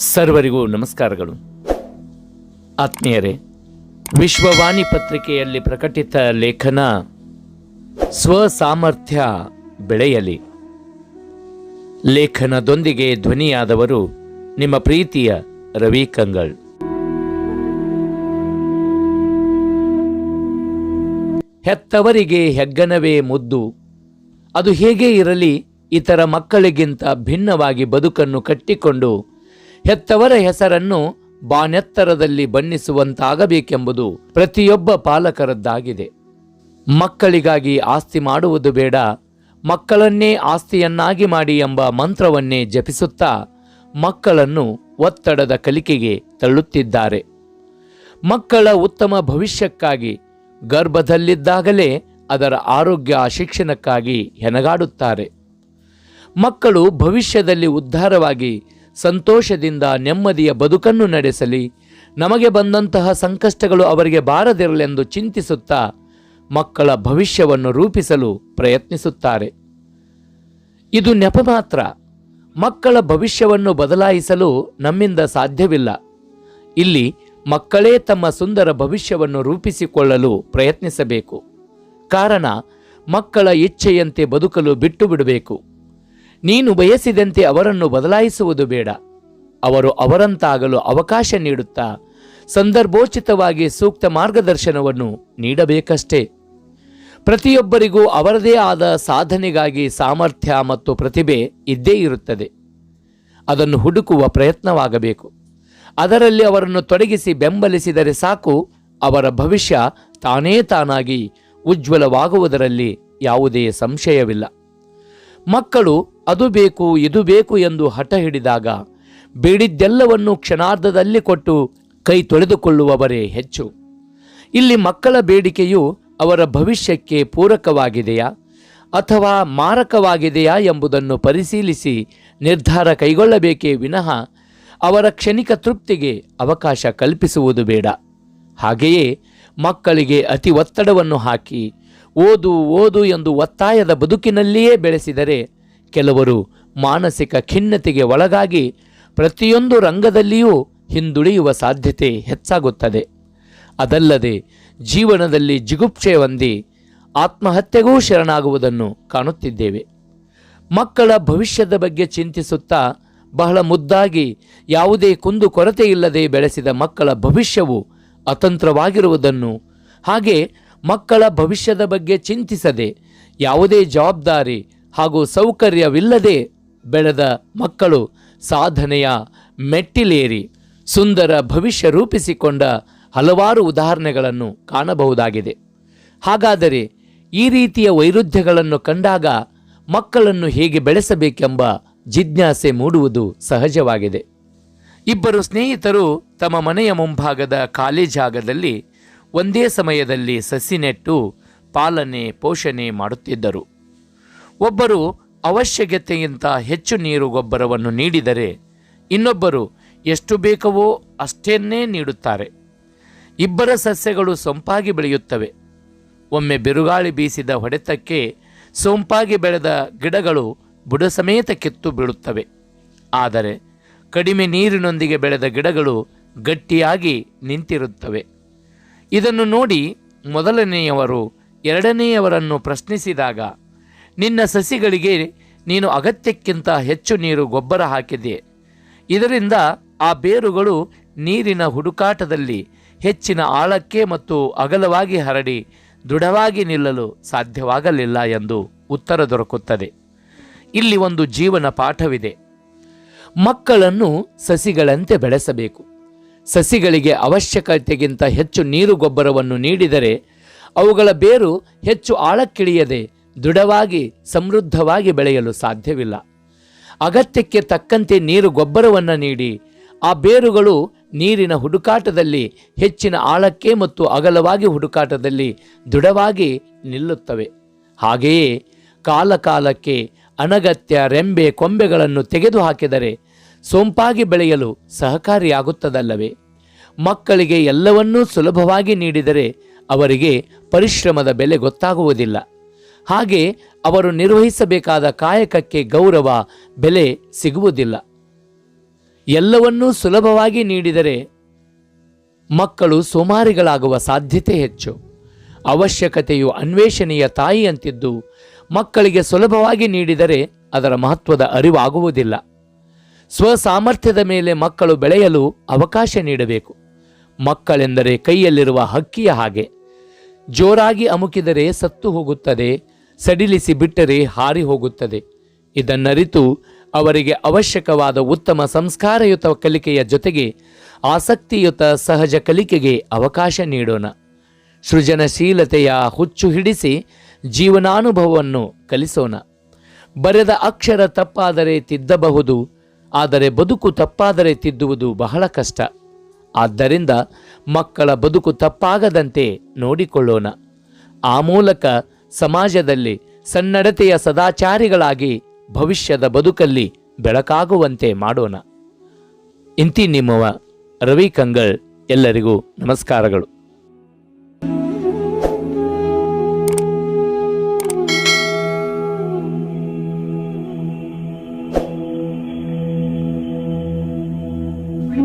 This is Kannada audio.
ಸರ್ವರಿಗೂ ನಮಸ್ಕಾರಗಳು. ಆತ್ಮೀಯರೇ, ವಿಶ್ವವಾಣಿ ಪತ್ರಿಕೆಯಲ್ಲಿ ಪ್ರಕಟಿತ ಲೇಖನ ಸ್ವಸಾಮರ್ಥ್ಯ ಬೆಳೆಯಲಿ. ಲೇಖನದೊಂದಿಗೆ ಧ್ವನಿಯಾದವರು ನಿಮ್ಮ ಪ್ರೀತಿಯ ರವಿ ಕಂಗಳ್ ಹೆತ್ತವರಿಗೆ ಹೆಗ್ಗನವೇ ಮುದ್ದು. ಅದು ಹೇಗೆ ಇರಲಿ, ಇತರ ಮಕ್ಕಳಿಗಿಂತ ಭಿನ್ನವಾಗಿ ಬದುಕನ್ನು ಕಟ್ಟಿಕೊಂಡು ಹೆತ್ತವರ ಹೆಸರನ್ನು ಬಾನೆತ್ತರದಲ್ಲಿ ಬಣ್ಣಿಸುವಂತಾಗಬೇಕೆಂಬುದು ಪ್ರತಿಯೊಬ್ಬ ಪಾಲಕರದ್ದಾಗಿದೆ. ಮಕ್ಕಳಿಗಾಗಿ ಆಸ್ತಿ ಮಾಡುವುದು ಬೇಡ, ಮಕ್ಕಳನ್ನೇ ಆಸ್ತಿಯನ್ನಾಗಿ ಮಾಡಿ ಎಂಬ ಮಂತ್ರವನ್ನೇ ಜಪಿಸುತ್ತಾ ಮಕ್ಕಳನ್ನು ಒತ್ತಡದ ಕಲಿಕೆಗೆ ತಳ್ಳುತ್ತಿದ್ದಾರೆ. ಮಕ್ಕಳ ಉತ್ತಮ ಭವಿಷ್ಯಕ್ಕಾಗಿ ಗರ್ಭದಲ್ಲಿದ್ದಾಗಲೇ ಅದರ ಆರೋಗ್ಯ ಶಿಕ್ಷಣಕ್ಕಾಗಿ ಹೆಣಗಾಡುತ್ತಾರೆ. ಮಕ್ಕಳು ಭವಿಷ್ಯದಲ್ಲಿ ಉದ್ಧಾರವಾಗಿ ಸಂತೋಷದಿಂದ ನೆಮ್ಮದಿಯ ಬದುಕನ್ನು ನಡೆಸಲಿ. ನಮಗೆ ಬಂದಂತಹ ಸಂಕಷ್ಟಗಳು ಅವರಿಗೆ ಬಾರದಿರಲೆಂದು ಚಿಂತಿಸುತ್ತಾ ಮಕ್ಕಳ ಭವಿಷ್ಯವನ್ನು ರೂಪಿಸಲು ಪ್ರಯತ್ನಿಸುತ್ತಾರೆ. ಇದು ನೆಪ ಮಾತ್ರ. ಮಕ್ಕಳ ಭವಿಷ್ಯವನ್ನು ಬದಲಾಯಿಸಲು ನಮ್ಮಿಂದ ಸಾಧ್ಯವಿಲ್ಲ. ಇಲ್ಲಿ ಮಕ್ಕಳೇ ತಮ್ಮ ಸುಂದರ ಭವಿಷ್ಯವನ್ನು ರೂಪಿಸಿಕೊಳ್ಳಲು ಪ್ರಯತ್ನಿಸಬೇಕು. ಕಾರಣ ಮಕ್ಕಳ ಇಚ್ಛೆಯಂತೆ ಬದುಕಲು ಬಿಟ್ಟು ಬಿಡಬೇಕು. ನೀನು ಬಯಸಿದಂತೆ ಅವರನ್ನು ಬದಲಾಯಿಸುವುದು ಬೇಡ. ಅವರು ಅವರಂತಾಗಲು ಅವಕಾಶ ನೀಡುತ್ತಾ ಸಂದರ್ಭೋಚಿತವಾಗಿ ಸೂಕ್ತ ಮಾರ್ಗದರ್ಶನವನ್ನು ನೀಡಬೇಕಷ್ಟೇ. ಪ್ರತಿಯೊಬ್ಬರಿಗೂ ಅವರದೇ ಆದ ಸಾಧನೆಗಾಗಿ ಸಾಮರ್ಥ್ಯ ಮತ್ತು ಪ್ರತಿಭೆ ಇದ್ದೇ ಇರುತ್ತದೆ. ಅದನ್ನು ಹುಡುಕುವ ಪ್ರಯತ್ನವಾಗಬೇಕು. ಅದರಲ್ಲಿ ಅವರನ್ನು ತೊಡಗಿಸಿ ಬೆಂಬಲಿಸಿದರೆ ಸಾಕು, ಅವರ ಭವಿಷ್ಯ ತಾನೇ ತಾನಾಗಿ ಉಜ್ವಲವಾಗುವುದರಲ್ಲಿ ಯಾವುದೇ ಸಂಶಯವಿಲ್ಲ. ಮಕ್ಕಳು ಅದು ಬೇಕು, ಇದು ಬೇಕು ಎಂದು ಹಠ ಹಿಡಿದಾಗ ಬೇಡಿದ್ದೆಲ್ಲವನ್ನು ಕ್ಷಣಾರ್ಧದಲ್ಲಿ ಕೊಟ್ಟು ಕೈ ತೊಳೆದುಕೊಳ್ಳುವವರೇ ಹೆಚ್ಚು. ಇಲ್ಲಿ ಮಕ್ಕಳ ಬೇಡಿಕೆಯು ಅವರ ಭವಿಷ್ಯಕ್ಕೆ ಪೂರಕವಾಗಿದೆಯಾ ಅಥವಾ ಮಾರಕವಾಗಿದೆಯಾ ಎಂಬುದನ್ನು ಪರಿಶೀಲಿಸಿ ನಿರ್ಧಾರ ಕೈಗೊಳ್ಳಬೇಕೇ ವಿನಃ ಅವರ ಕ್ಷಣಿಕ ತೃಪ್ತಿಗೆ ಅವಕಾಶ ಕಲ್ಪಿಸುವುದು ಬೇಡ. ಹಾಗೆಯೇ ಮಕ್ಕಳಿಗೆ ಅತಿ ಒತ್ತಡವನ್ನು ಹಾಕಿ ಓದು ಓದು ಎಂದು ಒತ್ತಾಯದ ಬದುಕಿನಲ್ಲಿಯೇ ಬೆಳೆಸಿದರೆ ಕೆಲವರು ಮಾನಸಿಕ ಖಿನ್ನತೆಗೆ ಒಳಗಾಗಿ ಪ್ರತಿಯೊಂದು ರಂಗದಲ್ಲಿಯೂ ಹಿಂದುಳಿಯುವ ಸಾಧ್ಯತೆ ಹೆಚ್ಚಾಗುತ್ತದೆ. ಅದಲ್ಲದೆ ಜೀವನದಲ್ಲಿ ಜಿಗುಪ್ಸೆ ಹೊಂದಿ ಆತ್ಮಹತ್ಯೆಗೂ ಶರಣಾಗುವುದನ್ನು ಕಾಣುತ್ತಿದ್ದೇವೆ. ಮಕ್ಕಳ ಭವಿಷ್ಯದ ಬಗ್ಗೆ ಚಿಂತಿಸುತ್ತಾ ಬಹಳ ಮುದ್ದಾಗಿ ಯಾವುದೇ ಕುಂದು ಕೊರತೆ ಇಲ್ಲದೆ ಬೆಳೆಸಿದ ಮಕ್ಕಳ ಭವಿಷ್ಯವು ಅತಂತ್ರವಾಗಿರುವುದನ್ನು ಹಾಗೆ ಮಕ್ಕಳ ಭವಿಷ್ಯದ ಬಗ್ಗೆ ಚಿಂತಿಸದೆ ಯಾವುದೇ ಜವಾಬ್ದಾರಿ ಹಾಗೂ ಸೌಕರ್ಯವಿಲ್ಲದೆ ಬೆಳೆದ ಮಕ್ಕಳು ಸಾಧನೆಯ ಮೆಟ್ಟಿಲೇರಿ ಸುಂದರ ಭವಿಷ್ಯ ರೂಪಿಸಿಕೊಂಡ ಹಲವಾರು ಉದಾಹರಣೆಗಳನ್ನು ಕಾಣಬಹುದಾಗಿದೆ. ಹಾಗಾದರೆ ಈ ರೀತಿಯ ವೈರುಧ್ಯಗಳನ್ನು ಕಂಡಾಗ ಮಕ್ಕಳನ್ನು ಹೇಗೆ ಬೆಳೆಸಬೇಕೆಂಬ ಜಿಜ್ಞಾಸೆ ಮೂಡುವುದು ಸಹಜವಾಗಿದೆ. ಇಬ್ಬರು ಸ್ನೇಹಿತರು ತಮ್ಮ ಮನೆಯ ಮುಂಭಾಗದ ಖಾಲಿ ಜಾಗದಲ್ಲಿ ಒಂದೇ ಸಮಯದಲ್ಲಿ ಸಸಿ ನೆಟ್ಟು ಪಾಲನೆ, ಪೋಷಣೆ ಮಾಡುತ್ತಿದ್ದರು. ಒಬ್ಬರು ಅವಶ್ಯಕತೆಗಿಂತ ಹೆಚ್ಚು ನೀರು ಗೊಬ್ಬರವನ್ನು ನೀಡಿದರೆ ಇನ್ನೊಬ್ಬರು ಎಷ್ಟು ಬೇಕವೋ ಅಷ್ಟೇನ್ನೇ ನೀಡುತ್ತಾರೆ. ಇಬ್ಬರ ಸಸ್ಯಗಳು ಸೊಂಪಾಗಿ ಬೆಳೆಯುತ್ತವೆ. ಒಮ್ಮೆ ಬಿರುಗಾಳಿ ಬೀಸಿದ ಹೊಡೆತಕ್ಕೆ ಸೊಂಪಾಗಿ ಬೆಳೆದ ಗಿಡಗಳು ಬುಡ ಸಮೇತ ಕಿತ್ತು ಬೀಳುತ್ತವೆ. ಆದರೆ ಕಡಿಮೆ ನೀರಿನೊಂದಿಗೆ ಬೆಳೆದ ಗಿಡಗಳು ಗಟ್ಟಿಯಾಗಿ ನಿಂತಿರುತ್ತವೆ. ಇದನ್ನು ನೋಡಿ ಮೊದಲನೆಯವರು ಎರಡನೆಯವರನ್ನು ಪ್ರಶ್ನಿಸಿದಾಗ, ನಿನ್ನ ಸಸಿಗಳಿಗೆ ನೀನು ಅಗತ್ಯಕ್ಕಿಂತ ಹೆಚ್ಚು ನೀರು ಗೊಬ್ಬರ ಹಾಕಿದೆ. ಇದರಿಂದ ಆ ಬೇರುಗಳು ನೀರಿನ ಹುಡುಕಾಟದಲ್ಲಿ ಹೆಚ್ಚಿನ ಆಳಕ್ಕೆ ಮತ್ತು ಅಗಲವಾಗಿ ಹರಡಿ ದೃಢವಾಗಿ ನಿಲ್ಲಲು ಸಾಧ್ಯವಾಗಲಿಲ್ಲ ಎಂದು ಉತ್ತರ ದೊರಕುತ್ತದೆ. ಇಲ್ಲಿ ಒಂದು ಜೀವನ ಪಾಠವಿದೆ. ಮಕ್ಕಳನ್ನು ಸಸಿಗಳಂತೆ ಬೆಳೆಸಬೇಕು. ಸಸಿಗಳಿಗೆ ಅವಶ್ಯಕತೆಗಿಂತ ಹೆಚ್ಚು ನೀರು ಗೊಬ್ಬರವನ್ನು ನೀಡಿದರೆ ಅವುಗಳ ಬೇರು ಹೆಚ್ಚು ಆಳಕ್ಕಿಳಿಯದೆ ದೃಢವಾಗಿ ಸಮೃದ್ಧವಾಗಿ ಬೆಳೆಯಲು ಸಾಧ್ಯವಿಲ್ಲ. ಅಗತ್ಯಕ್ಕೆ ತಕ್ಕಂತೆ ನೀರು ಗೊಬ್ಬರವನ್ನು ನೀಡಿ ಆ ಬೇರುಗಳು ನೀರಿನ ಹುಡುಕಾಟದಲ್ಲಿ ಹೆಚ್ಚಿನ ಆಳಕ್ಕೆ ಮತ್ತು ಅಗಲವಾಗಿ ಹುಡುಕಾಟದಲ್ಲಿ ದೃಢವಾಗಿ ನಿಲ್ಲುತ್ತವೆ. ಹಾಗೆಯೇ ಕಾಲಕಾಲಕ್ಕೆ ಅನಗತ್ಯ ರೆಂಬೆ ಕೊಂಬೆಗಳನ್ನು ತೆಗೆದುಹಾಕಿದರೆ ಸೊಂಪಾಗಿ ಬೆಳೆಯಲು ಸಹಕಾರಿಯಾಗುತ್ತದಲ್ಲವೇ? ಮಕ್ಕಳಿಗೆ ಎಲ್ಲವನ್ನೂ ಸುಲಭವಾಗಿ ನೀಡಿದರೆ ಅವರಿಗೆ ಪರಿಶ್ರಮದ ಬೆಲೆ ಗೊತ್ತಾಗುವುದಿಲ್ಲ. ಹಾಗೆ ಅವರು ನಿರ್ವಹಿಸಬೇಕಾದ ಕಾಯಕಕ್ಕೆ ಗೌರವ, ಬೆಲೆ ಸಿಗುವುದಿಲ್ಲ. ಎಲ್ಲವನ್ನೂ ಸುಲಭವಾಗಿ ನೀಡಿದರೆ ಮಕ್ಕಳು ಸೋಮಾರಿಗಳಾಗುವ ಸಾಧ್ಯತೆ ಹೆಚ್ಚು. ಅವಶ್ಯಕತೆಯು ಅನ್ವೇಷಣೆಯ ತಾಯಿಯಂತಿದ್ದು, ಮಕ್ಕಳಿಗೆ ಸುಲಭವಾಗಿ ನೀಡಿದರೆ ಅದರ ಮಹತ್ವದ ಅರಿವಾಗುವುದಿಲ್ಲ. ಸ್ವಸಾಮರ್ಥ್ಯದ ಮೇಲೆ ಮಕ್ಕಳು ಬೆಳೆಯಲು ಅವಕಾಶ ನೀಡಬೇಕು. ಮಕ್ಕಳೆಂದರೆ ಕೈಯಲ್ಲಿರುವ ಹಕ್ಕಿಯ ಹಾಗೆ. ಜೋರಾಗಿ ಅಮುಕಿದರೆ ಸತ್ತು ಹೋಗುತ್ತದೆ, ಸಡಿಲಿಸಿ ಬಿಟ್ಟರೆ ಹಾರಿ ಹೋಗುತ್ತದೆ. ಇದನ್ನರಿತು ಅವರಿಗೆ ಅವಶ್ಯಕವಾದ ಉತ್ತಮ ಸಂಸ್ಕಾರಯುತ ಕಲಿಕೆಯ ಜೊತೆಗೆ ಆಸಕ್ತಿಯುತ ಸಹಜ ಕಲಿಕೆಗೆ ಅವಕಾಶ ನೀಡೋಣ. ಸೃಜನಶೀಲತೆಯ ಹುಚ್ಚು ಹಿಡಿಸಿ ಜೀವನಾನುಭವವನ್ನು ಕಲಿಸೋಣ. ಬರೆದ ಅಕ್ಷರ ತಪ್ಪಾದರೆ ತಿದ್ದಬಹುದು ಆದರೆ ಬದುಕು ತಪ್ಪಾದರೆ ತಿದ್ದುವುದು ಬಹಳ ಕಷ್ಟ. ಆದ್ದರಿಂದ ಮಕ್ಕಳ ಬದುಕು ತಪ್ಪಾಗದಂತೆ ನೋಡಿಕೊಳ್ಳೋಣ. ಆ ಮೂಲಕ ಸಮಾಜದಲ್ಲಿ ಸನ್ನಡತೆಯ ಸದಾಚಾರಿಗಳಾಗಿ ಭವಿಷ್ಯದ ಬದುಕಲ್ಲಿ ಬೆಳಕಾಗುವಂತೆ ಮಾಡೋಣ. ಇಂತಿ ನಿಮ್ಮವ ರವಿ ಕಂಗಳ್ ಎಲ್ಲರಿಗೂ ನಮಸ್ಕಾರಗಳು.